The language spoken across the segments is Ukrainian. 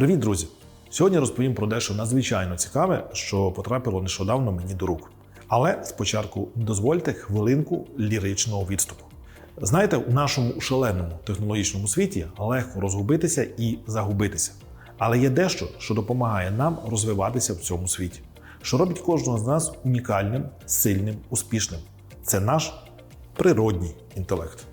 Привіт, друзі! Сьогодні розповім про дещо надзвичайно цікаве, що потрапило нещодавно мені до рук. Але спочатку дозвольте хвилинку ліричного відступу. Знаєте, у нашому шаленому технологічному світі легко розгубитися і загубитися. Але є дещо, що допомагає нам розвиватися в цьому світі, що робить кожного з нас унікальним, сильним, успішним. Це наш природній інтелект,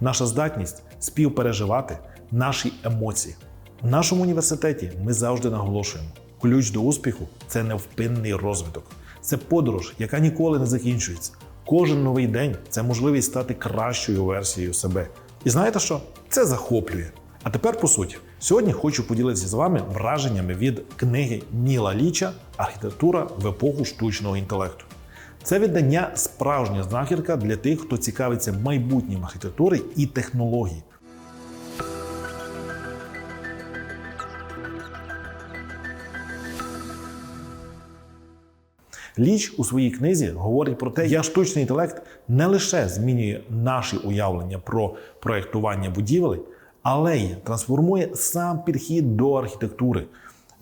наша здатність співпереживати наші емоції. В нашому університеті ми завжди наголошуємо: ключ до успіху це невпинний розвиток, це подорож, яка ніколи не закінчується. Кожен новий день це можливість стати кращою версією себе. І знаєте що? Це захоплює. А тепер по суті, сьогодні хочу поділитися з вами враженнями від книги Ніла Ліча Архітектура в епоху штучного інтелекту. Це видання справжня знахідка для тих, хто цікавиться майбутнім архітектури і технологій. Ліч у своїй книзі говорить про те, як штучний інтелект не лише змінює наші уявлення про проєктування будівель, але й трансформує сам підхід до архітектури.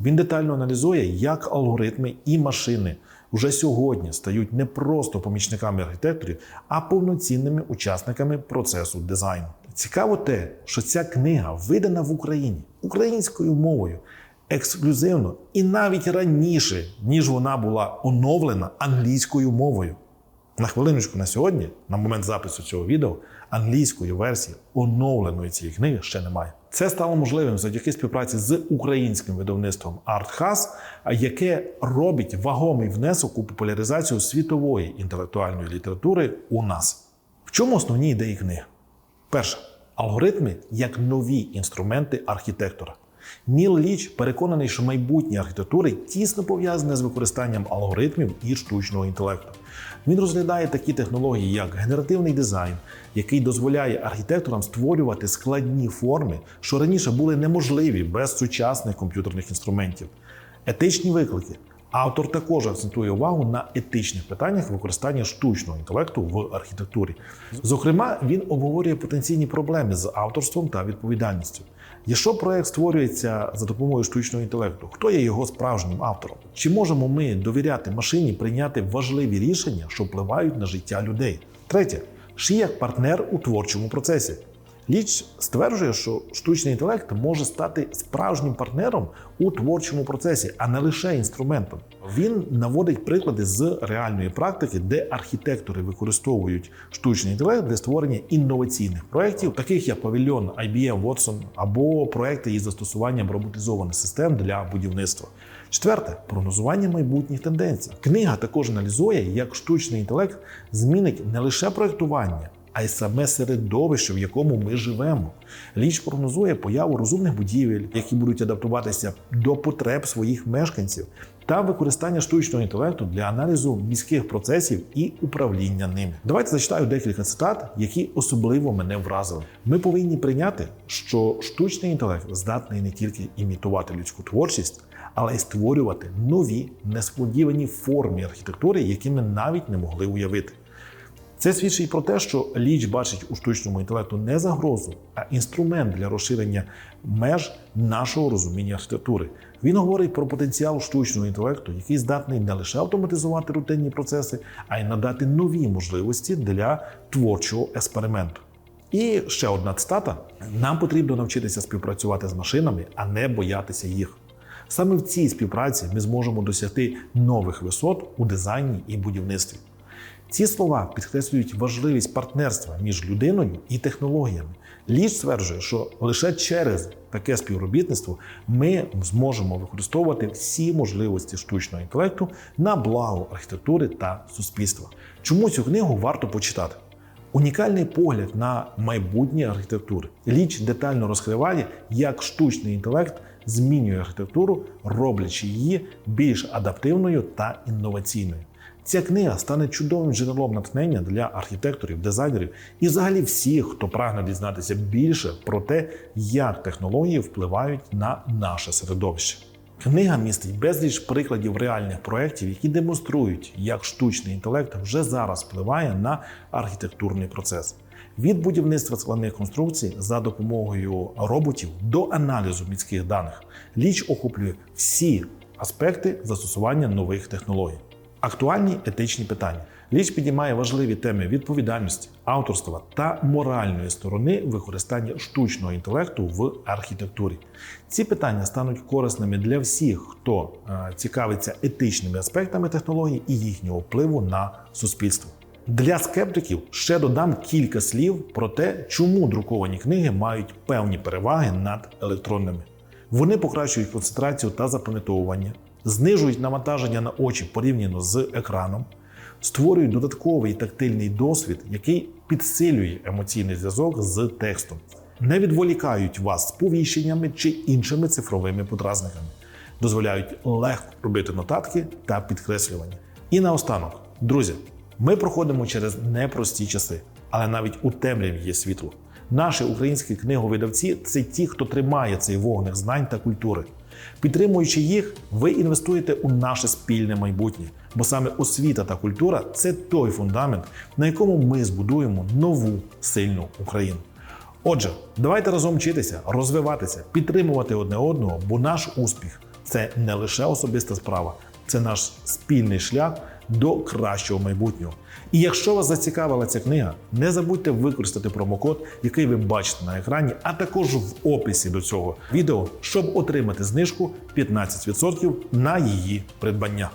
Він детально аналізує, як алгоритми і машини вже сьогодні стають не просто помічниками архітекторів, а повноцінними учасниками процесу дизайну. Цікаво те, що ця книга видана в Україні українською мовою ексклюзивно і навіть раніше, ніж вона була оновлена англійською мовою. На хвилиночку на сьогодні, на момент запису цього відео, англійської версії оновленої цієї книги ще немає. Це стало можливим завдяки співпраці з українським видавництвом ArtHas, яке робить вагомий внесок у популяризацію світової інтелектуальної літератури у нас. В чому основні ідеї книги? Перше алгоритми як нові інструменти архітектора. Ніл Ліч переконаний, що майбутнє архітектури тісно пов'язане з використанням алгоритмів і штучного інтелекту. Він розглядає такі технології, як генеративний дизайн, який дозволяє архітекторам створювати складні форми, що раніше були неможливі без сучасних комп'ютерних інструментів, етичні виклики. Автор також акцентує увагу на етичних питаннях використання штучного інтелекту в архітектурі. Зокрема, він обговорює потенційні проблеми з авторством та відповідальністю. Якщо проект створюється за допомогою штучного інтелекту, хто є його справжнім автором? Чи можемо ми довіряти машині прийняти важливі рішення, що впливають на життя людей? Третє, чи як партнер у творчому процесі. Ліч стверджує, що штучний інтелект може стати справжнім партнером у творчому процесі, а не лише інструментом. Він наводить приклади з реальної практики, де архітектори використовують штучний інтелект для створення інноваційних проєктів, таких як павільйон IBM Watson або проекти із застосуванням роботизованих систем для будівництва. Четверте прогнозування майбутніх тенденцій. Книга також аналізує, як штучний інтелект змінить не лише проєктування, а й саме середовище, в якому ми живемо. Ліч прогнозує появу розумних будівель, які будуть адаптуватися до потреб своїх мешканців, та використання штучного інтелекту для аналізу міських процесів і управління ними. Давайте зачитаю декілька цитат, які особливо мене вразили. Ми повинні прийняти, що штучний інтелект здатний не тільки імітувати людську творчість, але й створювати нові несподівані форми архітектури, які ми навіть не могли уявити. Це свідчить про те, що Ліч бачить у штучному інтелекту не загрозу, а інструмент для розширення меж нашого розуміння архітектури. Він говорить про потенціал штучного інтелекту, який здатний не лише автоматизувати рутинні процеси, а й надати нові можливості для творчого експерименту. І ще одна цитата: нам потрібно навчитися співпрацювати з машинами, а не боятися їх. Саме в цій співпраці ми зможемо досягти нових висот у дизайні і будівництві. Ці слова підкреслюють важливість партнерства між людиною і технологіями. Ліч стверджує, що лише через таке співробітництво ми зможемо використовувати всі можливості штучного інтелекту на благо архітектури та суспільства. Чому цю книгу варто почитати? Унікальний погляд на майбутнє архітектури. Ліч детально розкриває, як штучний інтелект змінює архітектуру, роблячи її більш адаптивною та інноваційною. Ця книга стане чудовим джерелом натхнення для архітекторів, дизайнерів і взагалі всіх, хто прагне дізнатися більше про те, як технології впливають на наше середовище. Книга містить безліч прикладів реальних проєктів, які демонструють, як штучний інтелект вже зараз впливає на архітектурний процес. Від будівництва складних конструкцій за допомогою роботів до аналізу міських даних. Ліч охоплює всі аспекти застосування нових технологій. Актуальні етичні питання. Ліч підіймає важливі теми відповідальності, авторства та моральної сторони використання штучного інтелекту в архітектурі. Ці питання стануть корисними для всіх, хто е, цікавиться етичними аспектами технологій і їхнього впливу на суспільство. Для скептиків ще додам кілька слів про те, чому друковані книги мають певні переваги над електронними. Вони покращують концентрацію та запам'ятовування, знижують навантаження на очі порівняно з екраном, створюють додатковий тактильний досвід, який підсилює емоційний зв'язок з текстом, не відволікають вас сповіщеннями чи іншими цифровими подразниками, дозволяють легко робити нотатки та підкреслювання. І наостанок, друзі, ми проходимо через непрості часи, але навіть у темряві є світло. Наші українські книговидавці це ті, хто тримає цей вогник знань та культури. Підтримуючи їх, ви інвестуєте у наше спільне майбутнє, бо саме освіта та культура це той фундамент, на якому ми збудуємо нову сильну Україну. Отже, давайте разом вчитися, розвиватися, підтримувати одне одного, бо наш успіх це не лише особиста справа, це наш спільний шлях до кращого майбутнього. І якщо вас зацікавила ця книга, не забудьте використати промокод, який ви бачите на екрані, а також в описі до цього відео, щоб отримати знижку 15% на її придбання.